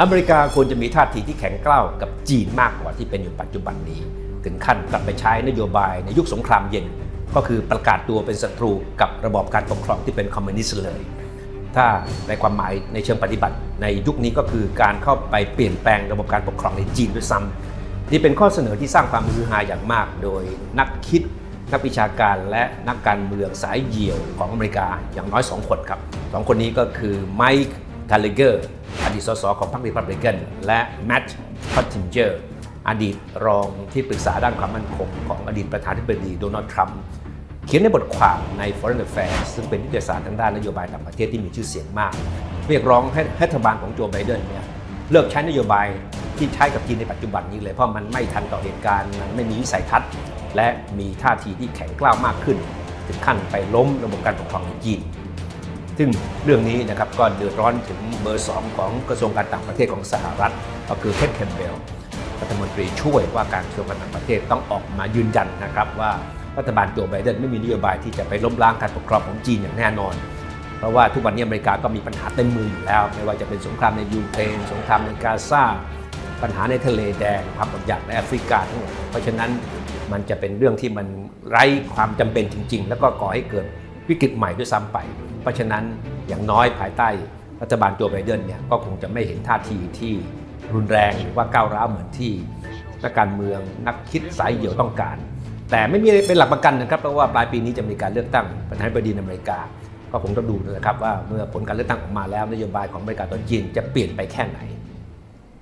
อเมริกาควรจะมีท่าทีที่แข็งกร้าวกับจีนมากกว่าที่เป็นอยู่ปัจจุบันนี้ ถึงขั้นกลับไปใช้นโยบายในยุคสงครามเย็น ก็คือประกาศตัวเป็นศัตรูกับระบอบการปกครองที่เป็นคอมมิวนิสต์เลย ถ้าในความหมายในเชิงปฏิบัติ ในยุคนี้ก็คือการเข้าไปเปลี่ยนแปลงระบบการปกครองในจีนด้วยซ้ำนี่เป็นข้อเสนอที่สร้างความฮือฮาอย่างมาก โดยนักคิดนักวิชาการและนักการเมืองสายเหี่ยวของอเมริกาอย่างน้อย 2 คนครับสองคนนี้ก็คือไมค์ ทาเลเกอร์อดีตสสของพรรครีพับลิกันและแมตต์พอตตินเจอร์อดีตรองที่ปรึกษาด้านความมั่นคงของอดีตประธานาธิบดีโดนัลด์ทรัมป์เขียนในบทความใน Foreign Affairs ซึ่งเป็นนิตยสารทางด้านนโยบายต่างประเทศที่มีชื่อเสียงมาก เรียกร้องให้รัฐบาลของโจไบเดนเนี่ยเลิกใช้นโยบายที่ใช้กับจีนในปัจจุบันนี้เลยเพราะมันไม่ทันต่อเหตุการณ์มันไม่มีวิสัยทัศน์ และมีท่าทีที่แข็งกร้าวมากขึ้น ถึงขั้นไปล้มระบบการปกครองในจีน ซึ่งเรื่องนี้นะครับก็เดือดร้อนถึงเบอร์ 2 ของกระทรวงการต่างประเทศของสหรัฐ ก็คือเท็ดแคมเบลรัฐมนตรีช่วยว่าการกระทรวงการต่างประเทศต้องออกมายืนยันนะครับว่ารัฐบาลโจไบเดนไม่มีนโยบายที่จะไปล้มล้างการปกครองของจีนอย่างแน่นอน เพราะว่าทุกวันนี้อเมริกาก็มีปัญหาเต็มมืออยู่แล้ว ไม่ว่าจะเป็นสงครามในยูเครนสงครามในกาซาปัญหาในทะเลแดงความอดอยากในแอฟริกาทั้งหมดเพราะฉะนั้นมันจะเป็นเรื่องที่มันไร้ความจำเป็นจริง ๆ แล้วก็ก่อให้เกิดวิกฤตใหม่ด้วยซ้ำไป เพราะฉะนั้นอย่างน้อยภายใต้รัฐบาลโจไบเดนเนี่ยก็คงจะไม่เห็นท่าทีที่รุนแรงหรือว่าก้าวร้าวเหมือนที่นักการเมืองนักคิดสายเหี่ยวต้องการ แต่ไม่มีเป็นหลักประกันนะครับเพราะว่าปลายปีนี้จะมีการเลือกตั้งประธานาธิบดีอเมริกา ก็คงต้องดูนะครับว่าเมื่อผลการเลือกตั้งออกมาแล้วนโยบายของอเมริกาต่อจีนจะเปลี่ยนไปแค่ไหน